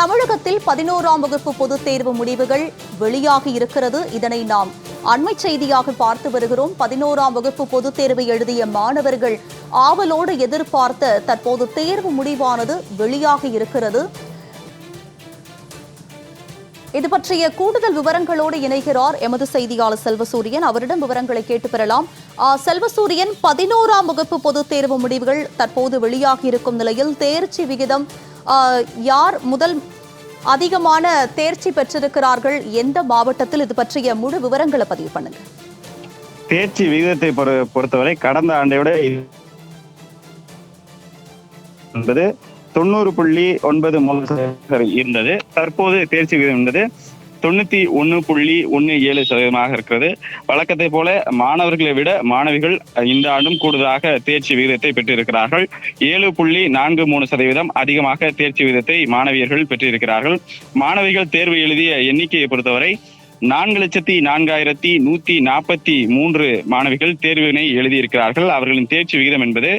தமிழகத்தில் பதினோராம் வகுப்பு பொதுத் தேர்வு முடிவுகள் வெளியாகி இருக்கிறது. இதனை நாம் அண்மை செய்தியாக பார்த்து வருகிறோம். பதினோராம் வகுப்பு பொதுத் தேர்வு எழுதிய மாணவர்கள் ஆவலோடு எதிர்பார்த்த தற்போது தேர்வு முடிவானது வெளியாகி இருக்கிறது. இது பற்றிய கூடுதல் விவரங்களோடு இணைகிறார் எமது செய்தியாளர் செல்வசூரியன். அவரிடம் விவரங்களை கேட்டு பெறலாம். செல்வசூரியன் பதினோராம் வகுப்பு பொதுத் தேர்வு முடிவுகள் தற்போது வெளியாகி இருக்கும் நிலையில் தேர்ச்சி விகிதம் யார் முதல் அதிகமான தேர்ச்சி பெற்றிருக்கிறார்கள்? எந்த மாவட்டத்தில்? இது பற்றிய முழு விவரங்களை பதிவு பண்ணுங்க. தேர்ச்சி விகிதத்தை பொறு- பொறுத்தவரை கடந்த ஆண்டை விட என்பது தொண்ணூறு புள்ளி ஒன்பது மூணு இருந்தது. தற்போது தேர்ச்சி விகிதம் என்பது தொண்ணூத்தி ஒண்ணு புள்ளி ஒண்ணு ஏழு சதவீதமாக இருக்கிறது. வழக்கத்தை போல மாணவர்களை விட மாணவிகள் இந்த ஆண்டும் கூடுதலாக தேர்ச்சி விகிதத்தை பெற்றிருக்கிறார்கள். ஏழு புள்ளி நான்கு மூணு சதவீதம் அதிகமாக தேர்ச்சி விகிதத்தை மாணவியர்கள் பெற்றிருக்கிறார்கள். மாணவிகள் தேர்வு எழுதிய எண்ணிக்கையை பொறுத்தவரை நான்கு லட்சத்தி நான்காயிரத்தி நூத்தி நாற்பத்தி மூன்று மாணவிகள் தேர்வினை எழுதியிருக்கிறார்கள். அவர்களின் தேர்ச்சி விகிதம் என்பது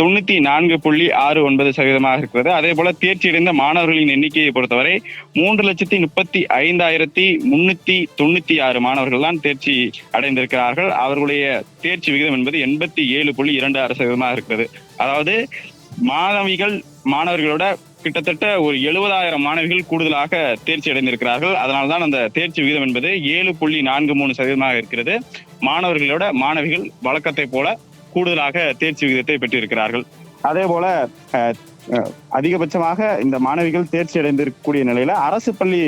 தொண்ணூத்தி நான்கு புள்ளி ஆறு ஒன்பது சதவீதமாக இருக்கிறது. அதே போல தேர்ச்சி அடைந்த மாணவர்களின் எண்ணிக்கையை பொறுத்தவரை மூன்று லட்சத்தி முப்பத்தி ஐந்தாயிரத்தி முன்னூத்தி தொண்ணூத்தி ஆறு மாணவர்கள் தான் தேர்ச்சி அடைந்திருக்கிறார்கள். அவர்களுடைய தேர்ச்சி விகிதம் என்பது எண்பத்தி ஏழு புள்ளி இரண்டு ஆறு சதவீதமாக இருக்கிறது. அதாவது மாணவிகள் மாணவர்களோட கிட்டத்தட்ட ஒரு எழுபதாயிரம் மாணவிகள் கூடுதலாக தேர்ச்சி அடைந்திருக்கிறார்கள். அதனால்தான் அந்த தேர்ச்சி விகிதம் என்பது ஏழு புள்ளி நான்கு மூணு சதவீதமாக இருக்கிறது. மாணவர்களோட மாணவிகள் வழக்கத்தை போல கூடுதலாக தேர்ச்சி விகிதத்தை பெற்றிருக்கிறார்கள். அதே போல அதிகபட்சமாக இந்த மாணவிகள் தேர்ச்சி அடைந்திருக்கக்கூடிய நிலையில அரசு பள்ளி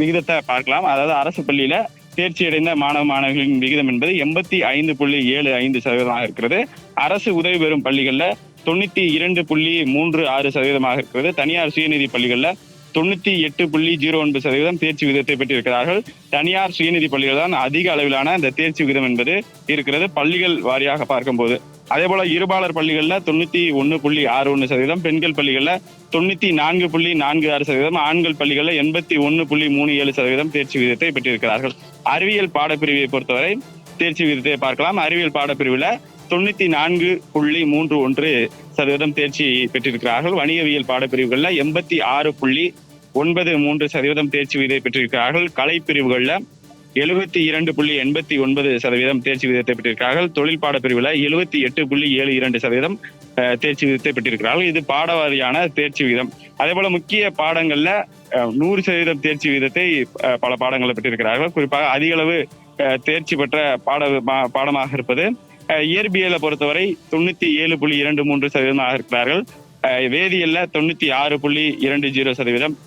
விகிதத்தை பார்க்கலாம். அதாவது அரசு பள்ளியில தேர்ச்சி அடைந்த மாணவ மாணவிகளின் விகிதம் என்பது எண்பத்தி ஐந்து புள்ளி ஏழு ஐந்து சதவீதமாக இருக்கிறது. அரசு உதவி பெறும் பள்ளிகள்ல தொண்ணூத்தி இரண்டு புள்ளி மூன்று ஆறு சதவீதமாக இருக்கிறது. தனியார் சுயநிதி பள்ளிகள்ல தொண்ணூத்தி எட்டு புள்ளி ஜீரோ ஒன்பது சதவீதம் தேர்ச்சி விகிதத்தை பெற்றிருக்கிறார்கள். தனியார் சுயநிதி பள்ளிகள் தான் அதிக அளவிலான இந்த தேர்ச்சி விகிதம் என்பது இருக்கிறது பள்ளிகள் வாரியாக பார்க்கும்போது. அதே போல இருபாலர் பள்ளிகள்ல தொண்ணூத்தி ஒன்னு புள்ளி ஆறு ஒன்று சதவீதம் பெண்கள் பள்ளிகள்ல தொண்ணூத்தி நான்கு புள்ளி நான்கு ஆறு சதவீதம் ஆண்கள் பள்ளிகள்ல எண்பத்தி ஒன்னு புள்ளி மூணு ஏழு சதவீதம் தேர்ச்சி விகிதத்தை பெற்றிருக்கிறார்கள். அறிவியல் பாடப்பிரிவை பொறுத்தவரை தேர்ச்சி விகிதத்தை பார்க்கலாம். அறிவியல் பாடப்பிரிவுல தொண்ணூத்தி நான்கு புள்ளி மூன்று ஒன்று சதவீதம் தேர்ச்சி பெற்றிருக்கிறார்கள். வணிகவியல் பாடப்பிரிவுகள்ல எண்பத்தி ஆறு புள்ளி ஒன்பது மூன்று சதவீதம் தேர்ச்சி விகிதை பெற்றிருக்கிறார்கள். கலை பிரிவுகளில் எழுபத்தி இரண்டு புள்ளி எண்பத்தி ஒன்பது சதவீதம் தேர்ச்சி விகிதத்தை பெற்றிருக்கிறார்கள். தொழில் பாடப்பிரிவுல எழுபத்தி எட்டு புள்ளி ஏழு இரண்டு சதவீதம் தேர்ச்சி விகிதத்தை பெற்றிருக்கிறார்கள். இது பாடவாரியான தேர்ச்சி விகிதம் அதே போல முக்கிய பாடங்கள்ல அஹ், நூறு சதவீதம் தேர்ச்சி விகிதத்தை பல பாடங்களில் பெற்றிருக்கிறார்கள். குறிப்பாக அதிக அளவு அஹ், தேர்ச்சி பெற்ற பாட மா- பாடமாக இருப்பது இயற்பியலை பொறுத்தவரை தொண்ணூத்தி ஏழு புள்ளி இரண்டு மூன்று சதவீதமாக இருக்கிறார்கள். அஹ், வேதியியல்ல தொண்ணூத்தி ஆறு புள்ளி இரண்டு ஜீரோ சதவீதம்.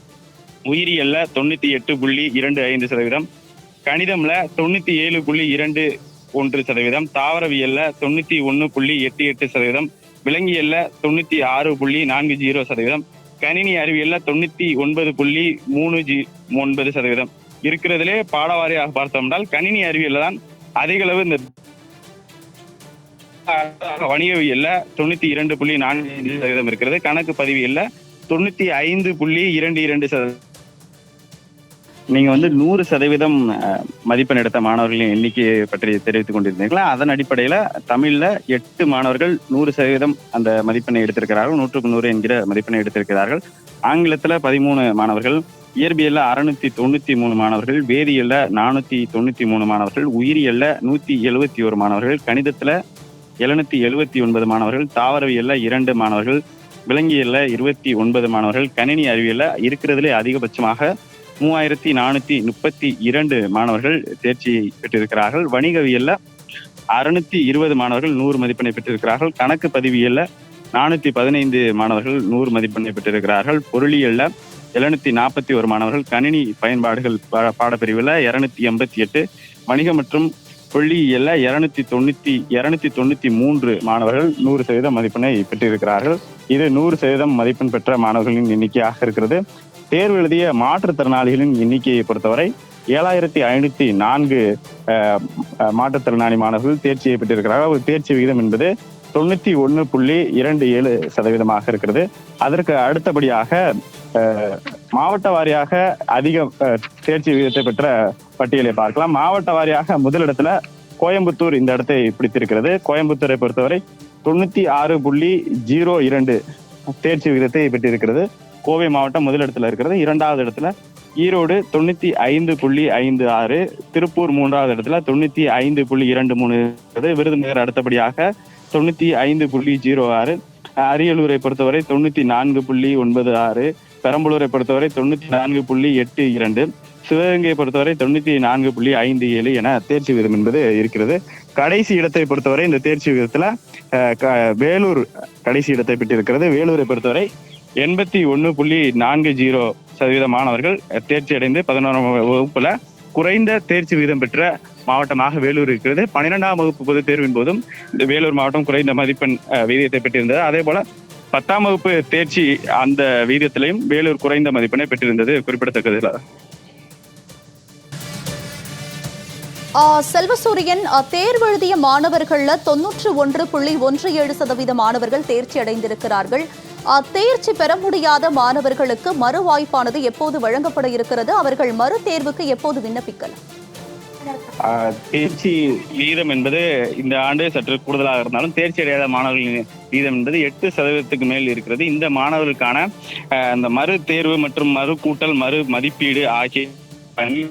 உயிரியல்ல தொண்ணூத்தி எட்டு புள்ளி இரண்டு ஐந்து சதவீதம். கணிதம்ல தொண்ணூத்தி ஏழு புள்ளி இரண்டு ஒன்று சதவீதம். தாவரவியல்ல தொண்ணூத்தி ஒன்னு புள்ளி எட்டு எட்டு சதவீதம். விலங்கியல்ல தொண்ணூத்தி ஆறு புள்ளி நான்கு ஜீரோ சதவீதம். கணினி அறிவியல்ல தொண்ணூத்தி ஒன்பது புள்ளி மூணு ஜி ஒன்பது சதவீதம். இருக்கிறதுலே பாடவாரியாக பார்த்தோம்னால் கணினி அறிவியல்ல தான் அதிக அளவு இந்த வணிகவியல்ல தொண்ணூத்தி இரண்டு புள்ளி நான்கு ஐந்து சதவீதம் இருக்கிறது. கணக்கு பதிவியல்ல தொண்ணூத்தி ஐந்து புள்ளி இரண்டு இரண்டு சதவீதம் நீங்க வந்து நூறு சதவீதம் மதிப்பெண் எடுத்த மாணவர்களின் எண்ணிக்கையை பற்றி தெரிவித்துக் கொண்டிருந்தீங்களா அதன் அடிப்படையில தமிழ்ல எட்டு மாணவர்கள் நூறு சதவீதம் அந்த மதிப்பெண்ணை எடுத்திருக்கிறார்கள். நூற்றுக்கு நூறு என்கிற மதிப்பெண்ணை எடுத்திருக்கிறார்கள். ஆங்கிலத்துல பதிமூணு மாணவர்கள் இயற்பியல்ல அறுநூத்தி தொண்ணூத்தி மூணு மாணவர்கள் வேதியியல்ல நானூத்தி தொண்ணூத்தி மூணு மாணவர்கள் உயிரியல்ல நூத்தி எழுபத்தி ஒரு மாணவர்கள் கணிதத்துல எழுநூத்தி எழுபத்தி ஒன்பது மாணவர்கள் தாவரவியல்ல இரண்டு மாணவர்கள் விலங்கியல்ல இருபத்தி ஒன்பது மாணவர்கள் கணினி அறிவியல்ல இருக்கிறதுலே அதிகபட்சமாக மூவாயிரத்தி நானூத்தி முப்பத்தி இரண்டு மாணவர்கள் தேர்ச்சி பெற்றிருக்கிறார்கள். வணிகவியல்ல அறுநூத்தி இருபது மாணவர்கள் நூறு மதிப்பெண்ணை பெற்றிருக்கிறார்கள். கணக்கு பதிவியல்ல நானூத்தி பதினைந்து மாணவர்கள் நூறு மதிப்பெண்ணை பெற்றிருக்கிறார்கள். பொருளியல்ல எழுநூத்தி நாற்பத்தி ஒரு மாணவர்கள் கணினி பயன்பாடுகள் பா- பாடப்பிரிவுல இருநூத்தி எண்பத்தி எட்டு வணிகம் மற்றும் புள்ளியியல்ல இருநூத்தி தொண்ணூத்தி இருநூத்தி தொண்ணூத்தி மூன்று மாணவர்கள் நூறு சதவீதம் மதிப்பெண்ணை பெற்றிருக்கிறார்கள். இது நூறு சதவீதம் மதிப்பெண் பெற்ற மாணவர்களின் எண்ணிக்கையாக இருக்கிறது. தேர்வு எழுதிய மாற்றுத்திறனாளிகளின் எண்ணிக்கையை பொறுத்தவரை ஏழாயிரத்தி ஐநூத்தி நான்கு அஹ், அஹ், மாற்றுத்திறனாளி மாணவர்கள் தேர்ச்சியை பெற்றிருக்கிறார்கள். ஒரு தேர்ச்சி விகிதம் என்பது தொண்ணூத்தி ஒன்னு புள்ளி இரண்டு ஏழு சதவீதமாக இருக்கிறது. அதற்கு அடுத்தபடியாக மாவட்ட வாரியாக அதிக தேர்ச்சி விகிதத்தை பெற்ற பட்டியலை பார்க்கலாம். மாவட்ட வாரியாக முதலிடத்துல கோயம்புத்தூர் இந்த இடத்தை பிடித்திருக்கிறது. கோயம்புத்தூரை பொறுத்தவரை தொண்ணூத்தி ஆறு புள்ளி ஜீரோ இரண்டு தேர்ச்சி விகிதத்தை பெற்றிருக்கிறது. கோவை மாவட்டம் முதலிடத்துல இருக்கிறது. இரண்டாவது இடத்துல ஈரோடு தொண்ணூத்தி ஐந்து புள்ளி ஐந்து ஆறு திருப்பூர் மூன்றாவது இடத்துல தொண்ணூத்தி ஐந்து புள்ளி இரண்டு மூணு விருதுநகர் அடுத்தபடியாக தொண்ணூத்தி ஐந்து புள்ளி ஜீரோ ஆறு அரியலூரை பொறுத்தவரை தொண்ணூத்தி நான்கு புள்ளி ஒன்பது ஆறு பெரம்பலூரை பொறுத்தவரை தொண்ணூத்தி நான்கு புள்ளி எட்டு இரண்டு சிவகங்கையை பொறுத்தவரை தொண்ணூத்தி நான்கு புள்ளி ஐந்து ஏழு என தேர்ச்சி விகிதம் என்பது இருக்கிறது. கடைசி இடத்தை பொறுத்தவரை இந்த தேர்ச்சி விகிதத்தில் அஹ், க- வேலூர் கடைசி இடத்தை பெற்றிருக்கிறது. வேலூரை பொறுத்தவரை எண்பத்தி ஒன்னு புள்ளி நான்கு ஜீரோ சதவீத மாணவர்கள் தேர்ச்சி அடைந்து பதினோராம் வகுப்புல குறைந்த தேர்ச்சி விகிதம் பெற்ற மாவட்டமாக வேலூர் இருக்கிறது. பன்னிரெண்டாம் வகுப்பு பொதுத் தேர்வின் போதும் இந்த வேலூர் மாவட்டம் குறைந்த மதிப்பெண் விகிதத்தை பெற்றிருந்தது. அதே போல பத்தாம் வகுப்பு தேர்ச்சி அந்த விகிதத்திலையும் வேலூர் குறைந்த மதிப்பெண்ணை பெற்றிருந்தது. குறிப்பிடத்தக்கது செல்வசூரியன் தேர்வு எழுதிய மாணவர்கள்ல தொன்னூற்று ஒன்று புள்ளி ஒன்று ஏழு சதவீத மாணவர்கள் தேர்ச்சி அடைந்திருக்கிறார்கள். தேர்ச்சி பெற முடியாத மாணவர்களுக்கு மறு வாய்ப்பானது எப்போது வழங்கப்பட இருக்கிறது? அவர்கள் மறு தேர்வுக்கு எப்போது விண்ணப்பிக்கலாம்? தேர்ச்சி விகிதம் என்பது இந்த ஆண்டு சற்று கூடுதலாக இருந்தாலும் தேர்ச்சி அடையாத மாணவர்களின் வீதம் என்பது எட்டு சதவீதத்துக்கு மேல் இருக்கிறது. இந்த மாணவர்களுக்கான ஆஹ் அந்த மறு தேர்வு மற்றும் மறு கூட்டல் மறு மதிப்பீடு ஆகிய பணி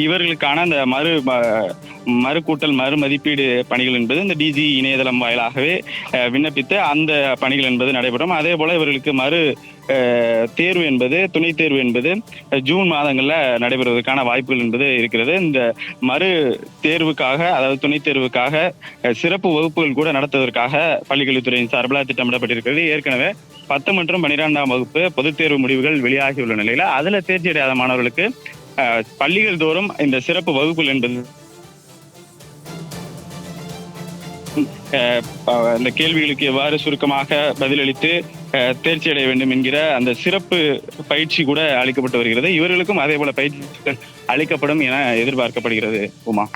இவர்களுக்கான அந்த மறு மறுக்கூட்டல் மறு கூட்டல் மதிப்பீடு பணிகள் என்பது இந்த டிஜி இணையதளம் வாயிலாகவே விண்ணப்பித்து அந்த பணிகள் என்பது நடைபெறும். அதே போல இவர்களுக்கு மறு தேர்வு என்பது துணை தேர்வு என்பது ஜூன் மாதங்களில் நடைபெறுவதற்கான வாய்ப்புகள் என்பது இருக்கிறது. இந்த மறு தேர்வுக்காக அதாவது துணை தேர்வுக்காக சிறப்பு வகுப்புகள் கூட நடத்துவதற்காக பள்ளிக்கல்வித்துறையின் சார்பில் திட்டமிடப்பட்டிருக்கிறது. ஏற்கனவே பத்து மற்றும் பன்னிரெண்டாம் வகுப்பு பொதுத் தேர்வு முடிவுகள் வெளியாகியுள்ள நிலையில் அதில் தேர்ச்சி அடையாத மாணவர்களுக்கு பள்ளிகள் தோறும் இந்த சிறப்பு வகுப்புகள் என்பது அந்த கேள்விகளுக்கு எவ்வாறு சுருக்கமாக பதிலளித்து தேர்ச்சி அடைய வேண்டும் என்கிற அந்த சிறப்பு பயிற்சி கூட அளிக்கப்பட்டு வருகிறது. இவர்களுக்கும் அதே போல பயிற்சிகள் அளிக்கப்படும் என எதிர்பார்க்கப்படுகிறது உமா.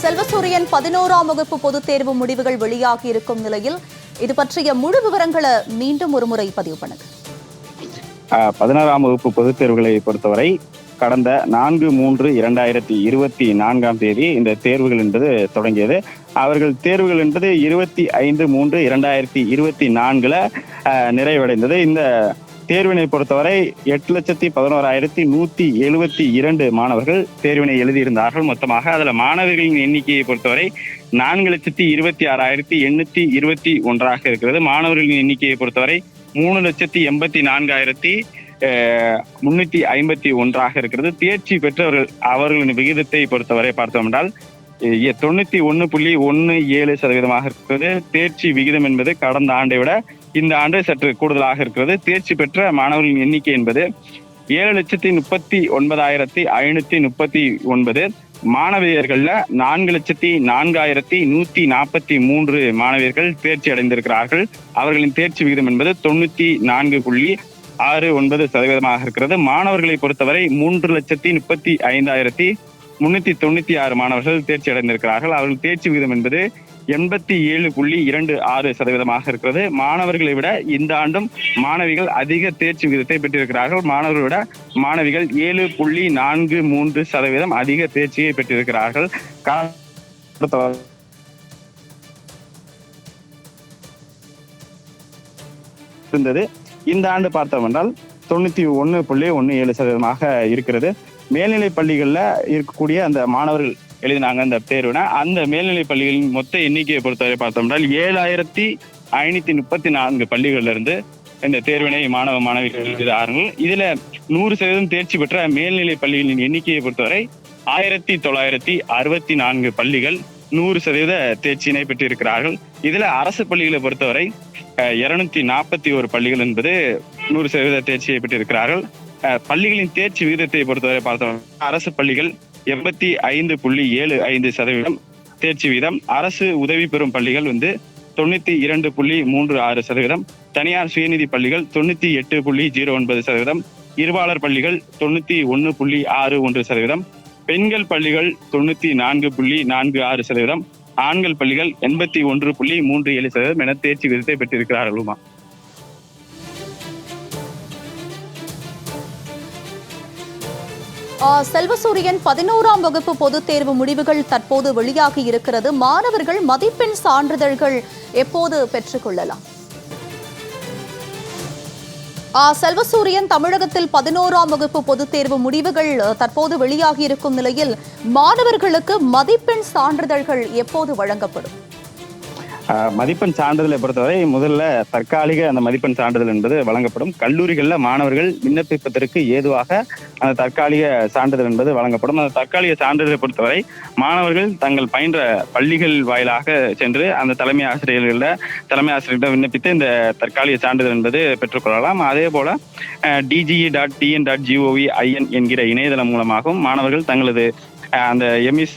செல்வசூரியன் பதினோராம் வகுப்பு பொதுத் தேர்வு முடிவுகள் வெளியாகி இருக்கும் நிலையில் இது பற்றிய முழு விவரங்களை மீண்டும் ஒரு முறை பதிவு பண்ணுங்க பதினாறாம் வகுப்பு பொதுத் தேர்வுகளை பொறுத்தவரை கடந்த நான்கு மூன்று இரண்டாயிரத்தி இருபத்தி நான்காம் தேதி இந்த தேர்வுகள் என்பது தொடங்கியது. அவர்கள் தேர்வுகள் என்பது இருபத்தி ஐந்து மூன்று இரண்டாயிரத்தி இருபத்தி நான்குல ஆஹ் நிறைவடைந்தது. இந்த தேர்வினை பொறுத்தவரை எட்டு லட்சத்தி பதினோராயிரத்தி நூத்தி எழுபத்தி இரண்டு மாணவர்கள் தேர்வினை எழுதியிருந்தார்கள். மொத்தமாக அதுல மாணவர்களின் எண்ணிக்கையை பொறுத்தவரை நான்கு லட்சத்தி இருபத்தி ஆறாயிரத்தி எண்ணூத்தி இருபத்தி ஒன்றாக இருக்கிறது. மாணவர்களின் எண்ணிக்கையை பொறுத்தவரை மூணு லட்சத்தி எண்பத்தி நான்காயிரத்தி முன்னூத்தி ஐம்பத்தி ஒன்றாக இருக்கிறது. தேர்ச்சி பெற்றவர்கள் அவர்களின் விகிதத்தை பொறுத்தவரை பார்த்தோம் என்றால் எ- தொண்ணூத்தி ஒன்னு புள்ளி ஒன்னு ஏழு சதவீதமாக இருக்கிறது. தேர்ச்சி விகிதம் என்பது கடந்த ஆண்டை விட இந்த ஆண்டு சற்று கூடுதலாக இருக்கிறது. தேர்ச்சி பெற்ற மாணவர்களின் எண்ணிக்கை என்பது ஏழு லட்சத்தி முப்பத்தி ஒன்பதாயிரத்தி ஐநூத்தி முப்பத்தி ஒன்பது. மாணவியர்கள்ல நான்கு லட்சத்தி நான்காயிரத்தி நூத்தி நாற்பத்தி மூன்று மாணவியர்கள் தேர்ச்சி அடைந்திருக்கிறார்கள். அவர்களின் தேர்ச்சி விகிதம் என்பது தொண்ணூத்தி நான்கு புள்ளி ஆறு ஒன்பது சதவீதமாக இருக்கிறது. மாணவர்களை பொறுத்தவரை மூன்று லட்சத்தி முப்பத்தி ஐந்தாயிரத்தி முன்னூத்தி தொண்ணூத்தி ஆறு மாணவர்கள் தேர்ச்சி அடைந்திருக்கிறார்கள். அவர்கள் தேர்ச்சி விகிதம் என்பது எண்பத்தி ஏழு புள்ளி இரண்டு ஆறு சதவீதமாக இருக்கிறது. மாணவர்களை விட இந்த ஆண்டும் மாணவிகள் அதிக தேர்ச்சி விகிதத்தை பெற்றிருக்கிறார்கள். மாணவர்களை விட மாணவிகள் ஏழு புள்ளி நான்கு மூன்று சதவீதம் அதிக தேர்ச்சியை பெற்றிருக்கிறார்கள். இருந்தது இந்த ஆண்டு பார்த்தோம் என்றால் தொண்ணூத்தி ஒன்னு புள்ளி ஒண்ணு ஏழு சதவீதமாக இருக்கிறது. மேல்நிலை பள்ளிகளில் இருக்கக்கூடிய அந்த மாணவர்கள் எழுதினாங்க அந்த தேர்வுனா அந்த மேல்நிலை பள்ளிகளின் மொத்த எண்ணிக்கையை பொறுத்தவரை பார்த்தோம்னால் ஏழாயிரத்தி ஐநூத்தி முப்பத்தி நான்கு பள்ளிகள்ல இருந்து இந்த தேர்வினை மாணவ மாணவிகள் எழுதுகிறார்கள். இதுல நூறு சதவீதம் தேர்ச்சி பெற்ற மேல்நிலை பள்ளிகளின் எண்ணிக்கையை பொறுத்தவரை ஆயிரத்தி தொள்ளாயிரத்தி அறுபத்தி நான்கு பள்ளிகள் நூறு சதவீத தேர்ச்சியினை பெற்றிருக்கிறார்கள். இதுல அரசு பள்ளிகளை பொறுத்தவரை இருநூத்தி நாற்பத்தி ஒரு பள்ளிகள் என்பது நூறு சதவீத தேர்ச்சியை பெற்றிருக்கிறார்கள். அஹ், பள்ளிகளின் தேர்ச்சி விகிதத்தை பொறுத்தவரை பார்த்தோம் அரசு பள்ளிகள் எண்பத்தி ஐந்து புள்ளி ஏழு ஐந்து சதவீதம் தேர்ச்சி வீதம். அரசு உதவி பெறும் பள்ளிகள் வந்து தொண்ணூத்தி இரண்டு புள்ளி மூன்று ஆறு சதவீதம். தனியார் சுயநிதி பள்ளிகள் தொண்ணூத்தி எட்டு புள்ளி ஜீரோ ஒன்பது சதவீதம். இருவாளர் பள்ளிகள் தொண்ணூத்தி ஒன்னு புள்ளி ஆறு ஒன்று சதவீதம். பெண்கள் பள்ளிகள் தொண்ணூத்தி நான்கு புள்ளி நான்கு ஆறு சதவீதம். ஆண்கள் பள்ளிகள் எண்பத்தி ஒன்று புள்ளி மூன்று ஏழு சதவீதம் என தேர்ச்சி விகிதத்தை பெற்றிருக்கிறார்களுமா செல்வசூரியன் பதினோராம் வகுப்பு பொதுத் தேர்வு முடிவுகள் தற்போது வெளியாகி இருக்கிறது. மாணவர்கள் மதிப்பெண் சான்றிதழ்கள் எப்போது பெற்றுக்கொள்ளலாம் செல்வசூரியன் தமிழகத்தில் பதினோராம் வகுப்பு பொதுத் தேர்வு முடிவுகள் தற்போது வெளியாகி இருக்கும் நிலையில் மாணவர்களுக்கு மதிப்பெண் சான்றிதழ்கள் எப்போது வழங்கப்படும்? மதிப்பெண் சான்றிதழை பொறுத்தவரை முதல்ல தற்காலிக அந்த மதிப்பெண் சான்றிதழ் என்பது வழங்கப்படும். கல்லூரிகளில் மாணவர்கள் விண்ணப்பிப்பதற்கு ஏதுவாக அந்த தற்காலிக சான்றிதழ் என்பது வழங்கப்படும். அந்த தற்காலிக சான்றிதழை பொறுத்தவரை மாணவர்கள் தங்கள் பயின்ற பள்ளிகள் வாயிலாக சென்று அந்த தலைமை ஆசிரியர்களில் தலைமை ஆசிரியர்களிடம் விண்ணப்பித்து இந்த தற்காலிக சான்றிதழ் என்பது பெற்றுக்கொள்ளலாம் அதே போல DGE dot TN dot GOV IN என்கிற இணையதளம் மூலமாகவும் மாணவர்கள் தங்களது அந்த எமிஸ்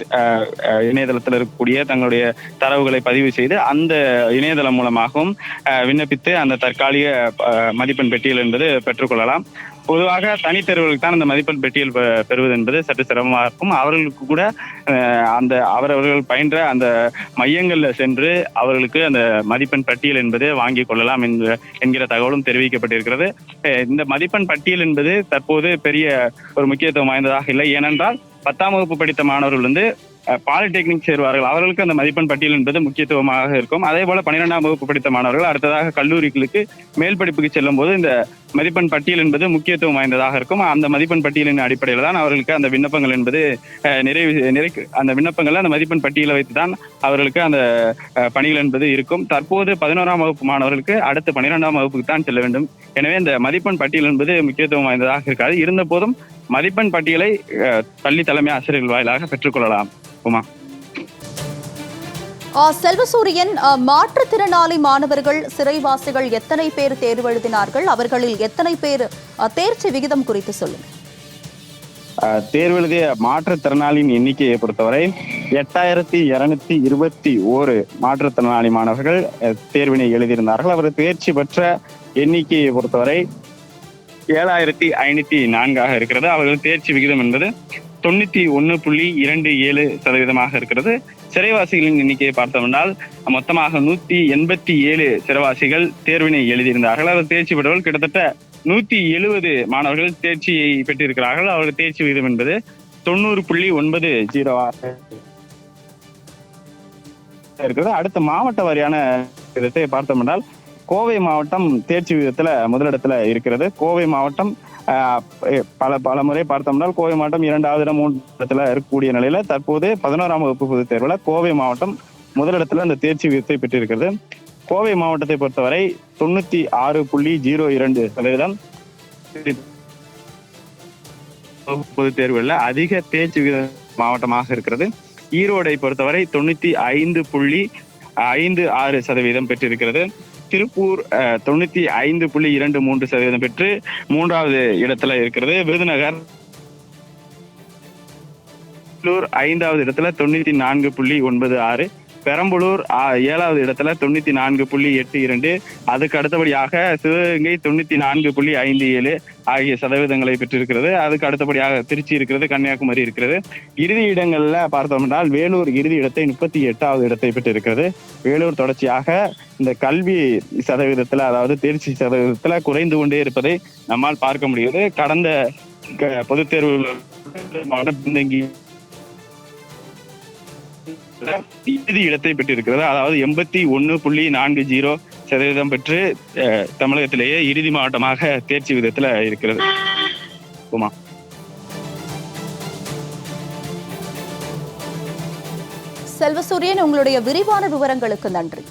இணையதளத்தில் இருக்கக்கூடிய தங்களுடைய தரவுகளை பதிவு செய்து அந்த இணையதளம் மூலமாகவும் விண்ணப்பித்து அந்த தற்காலிக மதிப்பெண் பெட்டியல் என்பது பெற்றுக்கொள்ளலாம். பொதுவாக தனித்தேர்வுகளுக்கு தான் அந்த மதிப்பெண் பெட்டியல் பெறுவது என்பது சற்று சிரமமாக இருக்கும். அவர்களுக்கு கூட அந்த அவரவர்கள் பயின்ற அந்த மையங்களில் சென்று அவர்களுக்கு அந்த மதிப்பெண் பட்டியல் என்பது வாங்கிக் கொள்ளலாம் என்கிற என்கிற தகவலும் தெரிவிக்கப்பட்டிருக்கிறது. இந்த மதிப்பெண் பட்டியல் என்பது தற்போது பெரிய ஒரு முக்கியத்துவம் வாய்ந்ததாக இல்லை. ஏனென்றால் பத்தாம் வகுப்பு படித்த மாணவர்கள் வந்து பாலிடெக்னிக் சேர்வார்கள். அவர்களுக்கு அந்த மதிப்பெண் பட்டியல் என்பது முக்கியத்துவமாக இருக்கும். அதே போல பன்னிரெண்டாம் வகுப்பு படித்த மாணவர்கள் அடுத்ததாக கல்லூரிகளுக்கு மேல் படிப்புக்கு செல்லும் போது இந்த மதிப்பெண் பட்டியல் என்பது முக்கியத்துவம் வாய்ந்ததாக இருக்கும். அந்த மதிப்பெண் பட்டியலின் அடிப்படையில் தான் அவர்களுக்கு அந்த விண்ணப்பங்கள் என்பது நிறைவு நிறை அந்த விண்ணப்பங்கள் அந்த மதிப்பெண் பட்டியலை வைத்து தான் அவர்களுக்கு அந்த பணிகள் என்பது இருக்கும். தற்போது பதினோராம் வகுப்பு மாணவர்களுக்கு அடுத்து பன்னிரெண்டாம் வகுப்புக்கு தான் செல்ல வேண்டும். எனவே இந்த மதிப்பெண் பட்டியல் என்பது முக்கியத்துவம் வாய்ந்ததாக இருக்காது. இருந்த போதும் மதிப்பெண் பட்டியலை பள்ளி தலைமை ஆசிரியர்கள் வாயிலாக பெற்றுக்கொள்ளலாம். உமா. செல்வசூரியன் மாற்றுத்திறனாளி மாணவர்கள் சிறைவாசிகள் எத்தனை பேர் தேர்வு எழுதினார்கள்? அவர்களில் எத்தனை பேர் தேர்ச்சி விகிதம் குறித்து சொல்லுங்க. அஹ், தேர்வு எழுதிய மாற்றுத்திறனாளியின் எண்ணிக்கையை பொறுத்தவரை எட்டாயிரத்தி இருநூத்தி இருபத்தி ஓரு மாற்றுத்திறனாளி மாணவர்கள் தேர்வினை எழுதியிருந்தார்கள். அவர் தேர்ச்சி பெற்ற எண்ணிக்கையை பொறுத்தவரை ஏழாயிரத்தி ஐநூத்தி நான்காக இருக்கிறது. அவர்கள் தேர்ச்சி விகிதம் என்பது தொண்ணூத்தி ஒன்னு புள்ளி இரண்டு ஏழு சதவீதமாக இருக்கிறது. சிறைவாசிகளின் எண்ணிக்கையை பார்த்தோம்னால் மொத்தமாக நூத்தி எண்பத்தி ஏழு சிறைவாசிகள் தேர்வினை எழுதியிருந்தார்கள். அவர் தேர்ச்சி பெற்றவர்கள் கிட்டத்தட்ட நூத்தி எழுபது மாணவர்கள் தேர்ச்சியை பெற்றிருக்கிறார்கள். அவர்கள் தேர்ச்சி விகிதம் என்பது தொண்ணூறு புள்ளி ஒன்பது ஜீரோவாக இருக்கிறது. அடுத்த மாவட்ட வாரியான விதத்தை பார்த்தோம்னால் கோவை மாவட்டம் தேர்ச்சி விதத்துல முதலிடத்துல இருக்கிறது. கோவை மாவட்டம் ஆஹ், பல பல முறை பார்த்தோம்னால் கோவை மாவட்டம் இரண்டாவது இடம் மூன்று இடத்துல இருக்கக்கூடிய நிலையில தற்போது பதினோராம் வகுப்பு பொதுத் தேர்வுல கோவை மாவட்டம் முதலிடத்துல அந்த தேர்ச்சி விகிதத்தை பெற்றிருக்கிறது. கோவை மாவட்டத்தை பொறுத்தவரை தொண்ணூத்தி ஆறு புள்ளி ஜீரோ இரண்டு சதவீதம் பொதுத் தேர்வுகளில் அதிக தேர்ச்சி விகித மாவட்டமாக இருக்கிறது. ஈரோடை பொறுத்தவரை தொண்ணூத்தி ஐந்து புள்ளி ஐந்து ஆறு சதவீதம் பெற்றிருக்கிறது. திருப்பூர் தொண்ணூத்தி ஐந்து புள்ளி இரண்டு மூன்று சதவீதம் பெற்று மூன்றாவது இடத்துல இருக்கிறது. விருதுநகர் ஐந்தாவது இடத்துல தொண்ணூத்தி நான்கு புள்ளி ஒன்பது ஆறு பெரம்பலூர் ஏழாவது இடத்துல தொண்ணூத்தி நான்கு புள்ளி எட்டு இரண்டு. அதுக்கு அடுத்தபடியாக சிவகங்கை தொண்ணூத்தி நான்கு புள்ளி ஐந்து ஏழு ஆகிய சதவீதங்களை பெற்றிருக்கிறது. அதுக்கு அடுத்தபடியாக திருச்சி இருக்கிறது கன்னியாகுமரி இருக்கிறது. இறுதி இடங்கள்ல பார்த்தோம்னால் வேலூர் இறுதி இடத்தை முப்பத்தி எட்டாவது இடத்தை பெற்றிருக்கிறது. வேலூர் தொடர்ச்சியாக இந்த கல்வி சதவீதத்துல அதாவது தேர்ச்சி சதவீதத்துல குறைந்து கொண்டே இருப்பதை நம்மால் பார்க்க முடிகிறது. கடந்த க- பொதுத் தேர்வு பின்தங்கி இறுதி இடத்தை பெற்றிருக்கிறது. அதாவது எண்பத்தி ஒன்னு புள்ளி நான்கு ஜீரோ சதவீதம் பெற்று அஹ், தமிழகத்திலேயே இறுதி மாவட்டமாக தேர்ச்சி விதத்துல இருக்கிறது. உமா. செல்வசூரியன் உங்களுடைய விரிவான விவரங்களுக்கு நன்றி.